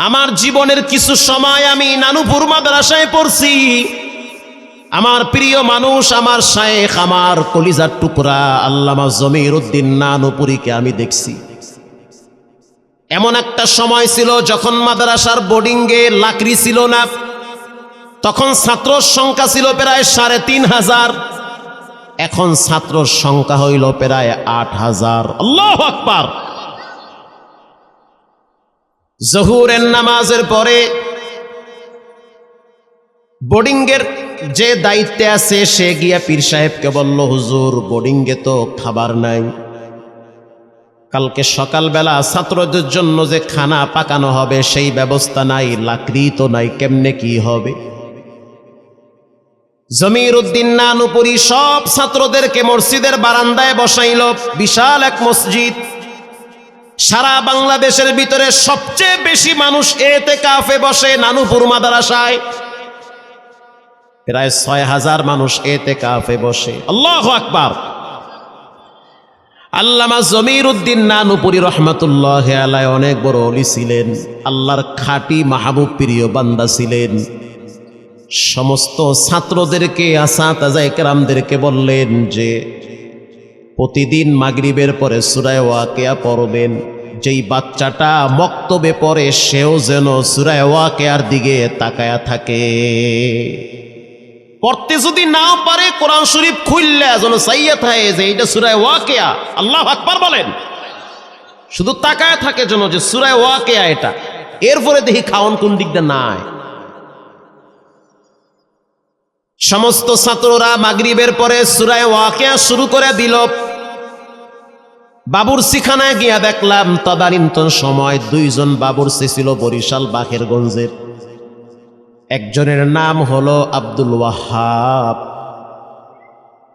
আমার জীবনের কিছু সময় আমি নানুপুর মাদ্রাসায় পড়ছি। আমার প্রিয় মানুষ, আমার শায়েখ, আমার কলিজার টুকরা আল্লামা জমির উদ্দিন নানুপুরীকে আমি দেখছি। এমন একটা সময় ছিল যখন মাদ্রাসার বোর্ডিংয়ে লাকড়ি ছিল না। তখন ছাত্রর সংখ্যা ছিল প্রায় সাড়ে তিন হাজার। এখন ছাত্রর সংখ্যা হইল প্রায় আট হাজার। আল্লাহ আকবার! জহুরের নামাজের পরে বোর্ডিংয়ের যে দায়িত্বে আছে, সে গিয়া পীর সাহেবকে বলল, হুজুর, বোর্ডিংয়ে তো খাবার নাই। কালকে সকালবেলা ছাত্রদের জন্য যে খানা পাকানো হবে, সেই ব্যবস্থা নাই, লাকড়ি তো নাই, কেমনে কি হবে? জমির উদ্দিন নানুপুরি সব ছাত্রদেরকে মসজিদের বারান্দায় বসাইল, বিশাল এক মসজিদ। সারা বাংলাদেশের ভিতরে সবচেয়ে বেশি মানুষ এতে কাফে বসে নানুপুর মাদ্রাসায়। প্রায় ছয় হাজার মানুষ এতে কাফে বসে। আল্লাহ আকবার। আল্লামা জমির উদ্দিন নানুপুরি রহমাতুল্লাহ আলাই অনেক বড় অলি ছিলেন। আল্লাহর খাঁটি মাহবুব প্রিয় বান্দা ছিলেন। সমস্ত ছাত্রদেরকে আসা তাজা একরামদেরকে বললেন যে, প্রতিদিন মাগরিবের পরে সুরায় ওয়াকেয়া পড়বেন। যেই বাচ্চাটা মক্তবে পড়ে, সেও যেন সুরায় ওয়াকেয়ার দিকে তাকায়া থাকে। পড়তে যদি নাও পারে, কোরআন শরীফ খুললে যেন সাইয়া থাকে যে এইটা সুরায় ওয়াকেয়া। আল্লাহ আকবার বলেন। শুধু তাকায় থাকে যেন যে সুরায় ওয়াকেয়া এটা। এরপরে দেখি খাওয়ান কোন দিকটা নাই। সমস্ত ছাত্ররা মাগরিবের পরে সুরায় ওয়াকেয়া শুরু করে দিল। বাবুর সিখানায় গিয়া দেখলাম তদানীন্তন সময় দুইজন বাবুরসি ছিল বরিশাল বাখেরগঞ্জের একজনের নাম হলো আব্দুল ওয়াহাব।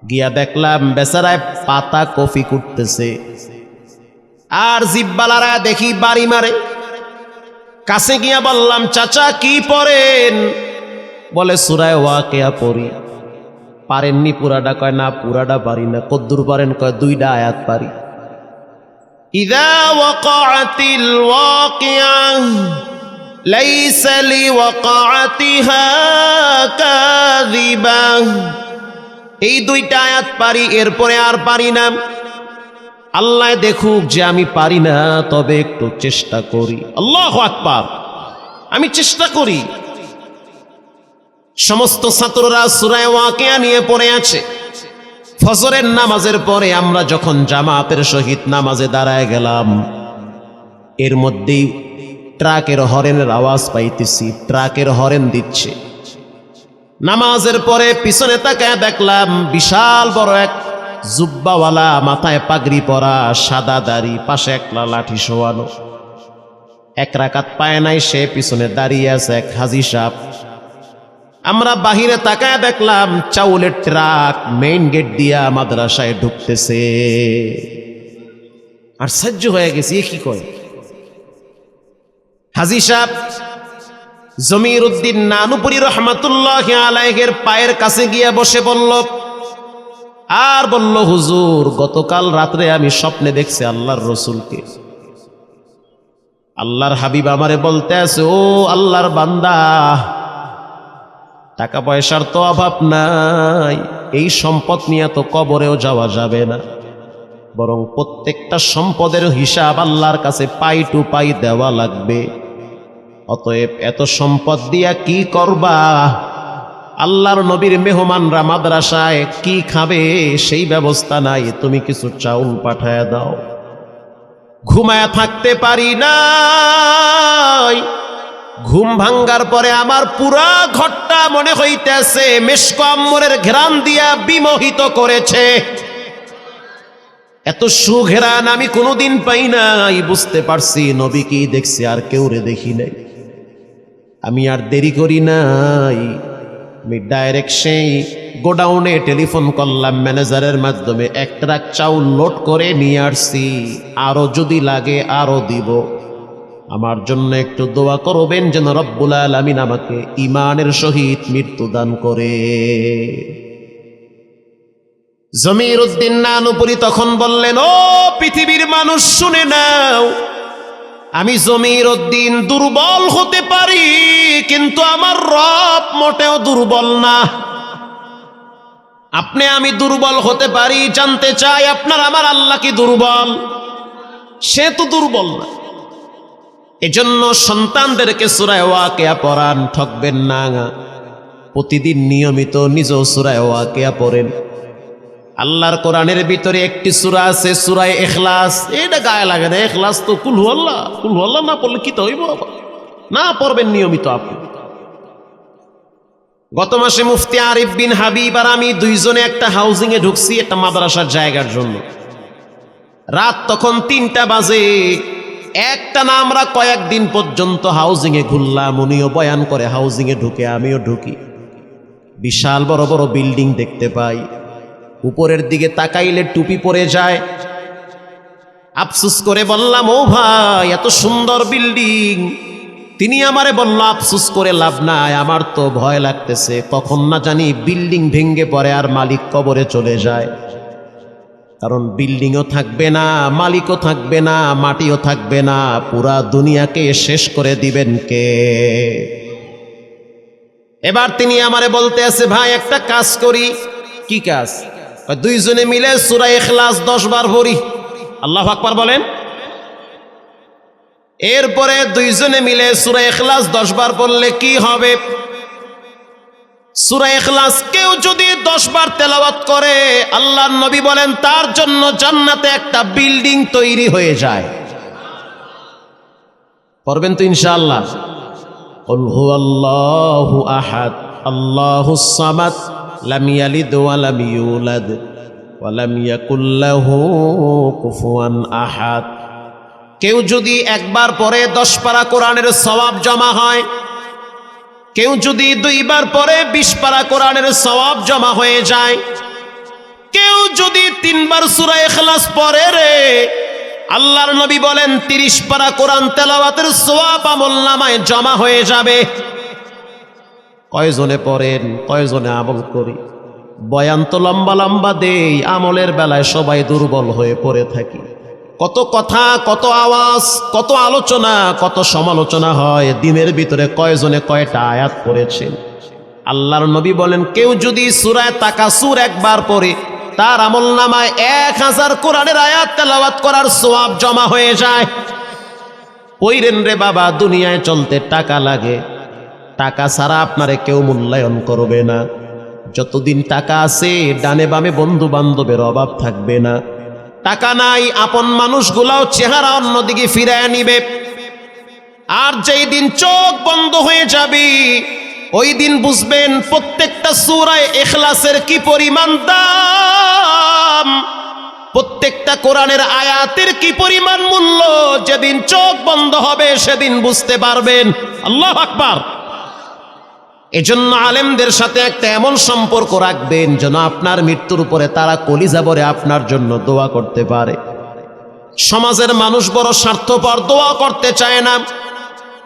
গিয়া দেখলাম বেচারায় পাতা কফি কুটতেছে। আর জিব্বালারা দেখি বাড়ি মারে। কাছে গিয়া বললাম, চাচা, কি পড়েন? বলে, সুরায় ওয়া কেয়া পড়ি। পারেননি পুরাটা কয়, না পুরাটা পারি না। কদ্দুর পারেন, কয় দুইটা আয়াত পারি। ইদা ওয়াকাতিল ওয়াকিয়া লাইসা লিওয়াকাতিহা কাযিবা এই দুইটা আয়াত পারি, এরপরে আর পারি না। আল্লাহ দেখুক যে আমি পারি না, তবে একটু চেষ্টা করি। আল্লাহ আকবার। আমি চেষ্টা করি। সমস্ত ছাত্ররা সুরায় ওয়াকিয়া নিয়ে পড়ে আছে। ফজরের নামাজের পরে আমরা যখন জামাতের সহিত নামাজে দাঁড়ায় গেলাম, এর মধ্যেই ট্রাকের হরেনের আওয়াজ পাইতেছি, ট্রাকের হরেন দিচ্ছে। নামাজের পরে পিছনে তাকায় দেখলাম বিশাল বড় এক জুব্বাওয়ালা, মাথায় পাগড়ি পরা, সাদা দাড়ি, পাশে একলা লাঠি শোয়ানো। এক রাকাত পায় নাই, সে পিছনে দাঁড়িয়ে আছে এক হাজি সাপ আমরা বাহিরে তাকায় দেখলাম চাউলের ট্রাক মেইন গেট দিয়া মাদ্রাসায় ঢুকতেছে। আর সহ্য হয়ে গেছে, এ কি কয়? হাজি সাহ জমির উদ্দিন নানুপুরি রহমাতুল্লাহ আলাইহের পায়ের কাছে গিয়া বসে বলল, আর বলল হুজুর, গতকাল রাত্রে আমি স্বপ্নে দেখছি আল্লাহর রসুলকে। আল্লাহর হাবিব আমারে বলতে আছে, ও আল্লাহর বান্দা টাকা পয়সার তো অভাব নাই। এই সম্পদ নিয়ে তো কবরেও যাওয়া যাবে না। বরং প্রত্যেকটা সম্পদের হিসাব আল্লাহর কাছে পাই টু পাই দেওয়া লাগবে। অতএব এত সম্পদ দিয়া কি করবা? আল্লাহর নবীর মেহমানরা মাদ্রাসায় কি খাবে সেই ব্যবস্থা নাই। তুমি কিছু চাউল পাঠায় দাও। ঘুমায় থাকতে পারি নাই। ঘুম ভাঙ্গার পরে আমার পুরা ঘরটা মনে হইতেছে মেশক আম্মরের ঘেরান দিয়া বিমোহিত করেছে। এত সুঘেরান আমি কোনোদিন পাই নাই, বুঝতে পারছি, নবী কি দেখছি আর কেউ রে দেখি নাই। আমি আর দেরি করি নাই। আমি ডাইরেক্ট সেই গোডাউনে টেলিফোন করলাম, ম্যানেজারের মাধ্যমে। এক ট্রাক চাউল লোড করে নিয়ে আসছি আরও যদি লাগে আরও দিব। আমার জন্য একটু দোয়া করবেন যেন রব্বুল আলমিন আমাকে ইমানের সহিত মৃত্যু দান করে। জমির উদ্দিন নানুপুরি তখন বললেন, ও পৃথিবীর মানুষ, শুনে নাও, আমি জমির উদ্দিন দুর্বল হতে পারি, কিন্তু আমার রব মোটেও দুর্বল না। আপনি আমি দুর্বল হতে পারি, জানতে চাই আপনার, আমার আল্লাহ কি দুর্বল? সে তো দুর্বল না। এজন্য সন্তানদেরকে সুরায় ওয়াকেয়া পড়ান, ঠকবেন না প্রতিদিন নিয়মিত নিজ সুরায় ওয়াকেয়া পড়েন। আল্লাহর কোরআনের ভিতরে একটি সুরা আছে সুরায় এখলাস এটা গায়ে লাগে না এখলাস তো কুলহু আল্লাহ কুলহু আল্লাহ না পড়লে কি তো হইব? না পড়বেন নিয়মিত আপনি। গত মাসে মুফতি আরিফ বিন হাবিব আর আমি দুইজনে একটা হাউজিং এ ঢুকছি, একটা মাদ্রাসার জায়গার জন্য। রাত তখন তিনটা বাজে। একটা না আমরা কয়েকদিন পর্যন্ত হাউজিং এ ঘুরলাম, উনিও বয়ান করে হাউজিং এ ঢুকে, আমিও ঢুকি। বিশাল বড় বড় বিল্ডিং দেখতে পাই। উপরের দিকে তাকাইলে টুপি পরে যায়। আফসুস করে বললাম, ও ভাই, এত সুন্দর বিল্ডিং তিনি আমারে বলল, আফসুস করে লাভ নাই, আমার তো ভয় লাগতেছে। কখন না জানি বিল্ডিং ভেঙ্গে পড়ে আর মালিক কবরে চলে যায়। কারণ বিল্ডিংও থাকবে না, মালিকও থাকবে না, মাটিও থাকবে না, পুরা দুনিয়াকে শেষ করে দিবেন কে? এবার তিনি আমারে বলতে আছে, ভাই, একটা কাজ করি। কি কাজ? দুইজনে মিলে সুরা এখলাস দশ বার ভরি আল্লাহ আকবার বলেন। এরপরে দুইজনে মিলে সুরা এখলাস দশ বার পড়লে কি হবে? সুরা এখলাস কেউ যদি দশবার তেলাওয়াত করে আল্লাহ নবী বলেন তার জন্য জান্নাতে একটা বিল্ডিং তৈরি হয়ে যায়। পড়বেন তো ইনশাআল্লাহ। আহাদ আহাদ। কেউ যদি একবার পরে দশ পারা কোরআনের সওয়াব জমা হয় কেউ যদি দুইবার পরে বিশ পারা কোরআনের সওয়াব জমা হয়ে যায়, কেউ যদি তিনবার সূরা ইখলাস পরে রে, আল্লাহর নবী বলেন তিরিশ পারা কোরআন তেলাওয়াতের সোয়াব আমল নামায় জমা হয়ে যাবে। কয়জনে পড়েন, কয়জনে আমল করি? বয়ান তো লম্বা লম্বা দেই, আমলের বেলায় সবাই দুর্বল হয়ে পড়ে থাকি। কত কথা, কত আওয়াজ, কত আলোচনা, কত সমালোচনা হয়। দিনের ভিতরে কয়জনে কয়টা আয়াত পড়েছেন আল্লাহর নবী বলেন, কেউ যদি সুরায় তাকাসুর একবার পড়ে, তার আমল নামায় এক হাজার কোরআনের আয়াত তেলাওয়াত করার সোয়াব জমা হয়ে যায়। ওইরেন রে বাবা, দুনিয়ায় চলতে টাকা লাগে। টাকা ছাড়া আপনারে কেউ মূল্যায়ন করবে না। যতদিন টাকা আছে, ডানে বামে বন্ধু বান্ধবের অভাব থাকবে না। টাকা নাই, আপন মানুষগুলাও চেহারা অন্যদিকে ফিরায় নিবে। আর যেই দিন চোখ বন্ধ হয়ে যাবি, ওই দিন বুঝবেন প্রত্যেকটা সুরায় এখলাসের কি পরিমাণ দাম। প্রত্যেকটা কোরআনের আয়াতের কি পরিমাণ মূল্য, যেদিন চোখ বন্ধ হবে সেদিন বুঝতে পারবেন। আল্লাহ আকবার। এজন্য আলেমদের সাথে একটা এমন সম্পর্ক রাখবেন যেন আপনার মৃত্যুর উপরে তারা কলিজা ভরে আপনার জন্য দোয়া করতে পারে। সমাজের মানুষ বড় স্বার্থপর, দোয়া করতে চায় না।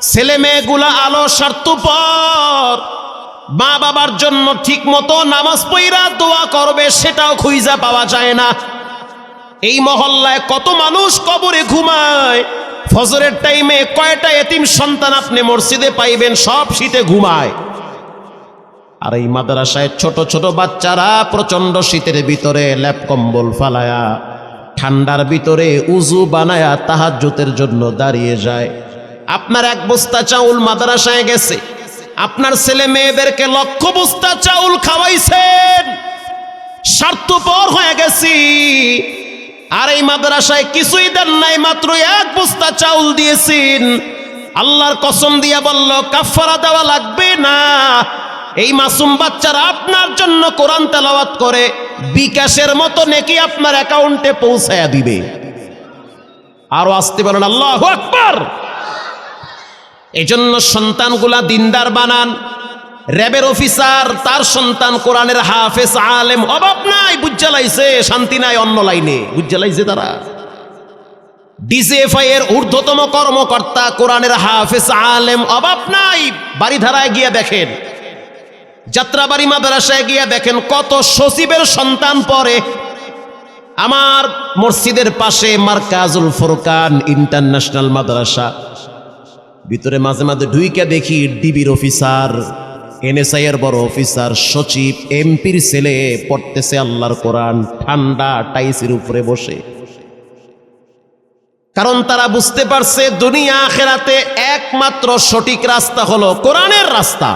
ছেলে মেয়েগুলা আলো স্বার্থপর। মা বাবার জন্য ঠিক মতো নামাজ পইরা দোয়া করবে, সেটাও খুঁজা পাওয়া যায় না। এই মহল্লায় কত মানুষ কবরে ঘুমায়। ফজরের টাইমে কয়টা এতিম সন্তান আপনি মসজিদে পাইবেন, সব শীতে ঘুমায়। আর এই মাদ্রাসায় ছোট ছোট বাচ্চারা প্রচণ্ড শীতের ভিতরে ল্যাপ কম্বল ফালায়া, ঠান্ডার ভিতরে উজু বানায়া তাহাজ্জুতের জন্য দাঁড়িয়ে যায়। আপনার এক বস্তা চাউল মাদ্রাসায় গেছে। আপনার ছেলে মেয়েদেরকে লক্ষ বস্তা চাউল খাওয়াইছেন। স্বার্থপর হয়ে গেছি। আর এই মাদ্রাসায় কিছুই দেন নাই, মাত্র এক বস্তা চাউল দিয়েছেন। আল্লাহর কসম দিয়া বলল কাফারা দেওয়া লাগবে না। এই মাসুম বাচ্চারা আপনার জন্য কোরআন তেলাওয়াত করে, বিকাশের মতো নেকি আপনার অ্যাকাউন্টে পৌঁছায়া দিবে। আরও আসতে পারেন আল্লাহ আকবার! এজন্য সন্তানগুলা দিনদার বানান। র্যাবের অফিসার, তার সন্তান কোরআনের হাফেজ, আলেম, অভাব নাই বুজ্জালাইছে শান্তি নাই, অন্য লাইনে। বুজ্জালাইছে তারা। ডিজিএফআই এর ঊর্ধ্বতম কর্মকর্তা, কোরআনের হাফেজ, আলেম, অভাব নাই, বাড়িধারায় গিয়ে দেখেন। যাত্রাবাড়ি মাদ্রাসায় গিয়ে দেখেন কত সচিবের সন্তান পরে আমার মসজিদের পাশে মার্কাজুল ফুরকান ইন্টারন্যাশনাল মাদ্রাসা। ভিতরে মাঝে মাঝে ঢুইকে দেখি ডিবির অফিসার এনএসআই এর বড় অফিসার, সচিব, এমপির ছেলে পড়তেছে আল্লাহর কোরআন, ঠান্ডা টাইসের উপরে বসে। কারণ তারা বুঝতে পারছে দুনিয়া আখেরাতে একমাত্র সঠিক রাস্তা হলো কোরআনের রাস্তা।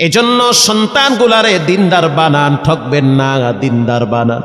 এজন্য সন্তানগুলারে দিনদার বানান ঠকবেন না দিনদার বানান।